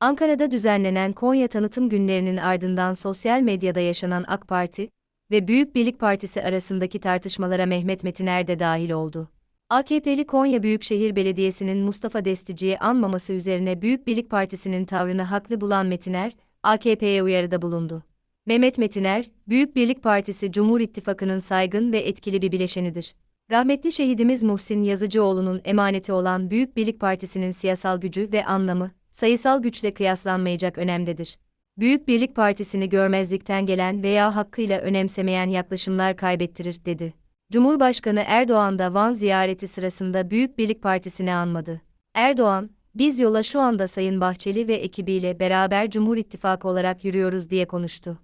Ankara'da düzenlenen Konya tanıtım günlerinin ardından sosyal medyada yaşanan AK Parti ve Büyük Birlik Partisi arasındaki tartışmalara Mehmet Metiner de dahil oldu. AKP'li Konya Büyükşehir Belediyesi'nin Mustafa Destici'yi anmaması üzerine Büyük Birlik Partisi'nin tavrını haklı bulan Metiner, AKP'ye uyarıda bulundu. Mehmet Metiner, Büyük Birlik Partisi Cumhur İttifakı'nın saygın ve etkili bir bileşenidir. Rahmetli şehidimiz Muhsin Yazıcıoğlu'nun emaneti olan Büyük Birlik Partisi'nin siyasal gücü ve anlamı, sayısal güçle kıyaslanmayacak önemdedir. Büyük Birlik Partisi'ni görmezlikten gelen veya hakkıyla önemsemeyen yaklaşımlar kaybettirir, dedi. Cumhurbaşkanı Erdoğan da Van ziyareti sırasında Büyük Birlik Partisi'ni anmadı. Erdoğan, biz yola şu anda Sayın Bahçeli ve ekibiyle beraber Cumhur İttifakı olarak yürüyoruz diye konuştu.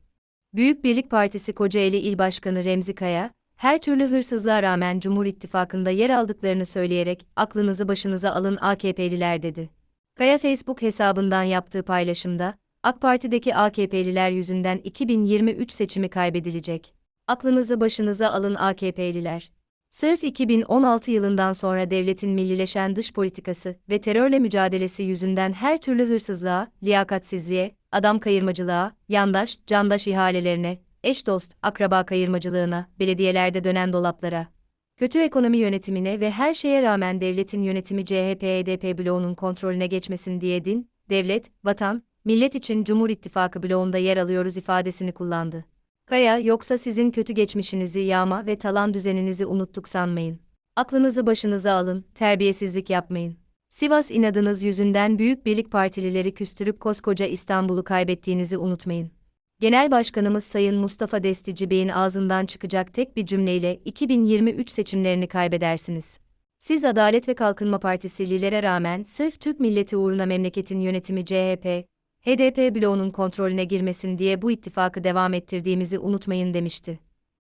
Büyük Birlik Partisi Kocaeli İl Başkanı Remzi Kaya, her türlü hırsızlığa rağmen Cumhur İttifakı'nda yer aldıklarını söyleyerek aklınızı başınıza alın AKP'liler dedi. Kaya Facebook hesabından yaptığı paylaşımda, AK Parti'deki AKP'liler yüzünden 2023 seçimi kaybedilecek. Aklınızı başınıza alın AKP'liler. Sırf 2016 yılından sonra devletin millileşen dış politikası ve terörle mücadelesi yüzünden her türlü hırsızlığa, liyakatsizliğe, adam kayırmacılığa, yandaş, candaş ihalelerine, eş dost, akraba kayırmacılığına, belediyelerde dönen dolaplara, kötü ekonomi yönetimine ve her şeye rağmen devletin yönetimi CHP-HDP bloğunun kontrolüne geçmesin diye din, devlet, vatan, millet için Cumhur İttifakı bloğunda yer alıyoruz ifadesini kullandı. Kaya, yoksa sizin kötü geçmişinizi yağma ve talan düzeninizi unuttuk sanmayın. Aklınızı başınıza alın, terbiyesizlik yapmayın. Sivas inadınız yüzünden Büyük Birlik Partilileri küstürüp koskoca İstanbul'u kaybettiğinizi unutmayın. Genel Başkanımız Sayın Mustafa Destici Bey'in ağzından çıkacak tek bir cümleyle 2023 seçimlerini kaybedersiniz. Siz Adalet ve Kalkınma Partisiliklere rağmen sırf Türk milleti uğruna memleketin yönetimi CHP, HDP bloğunun kontrolüne girmesin diye bu ittifakı devam ettirdiğimizi unutmayın demişti.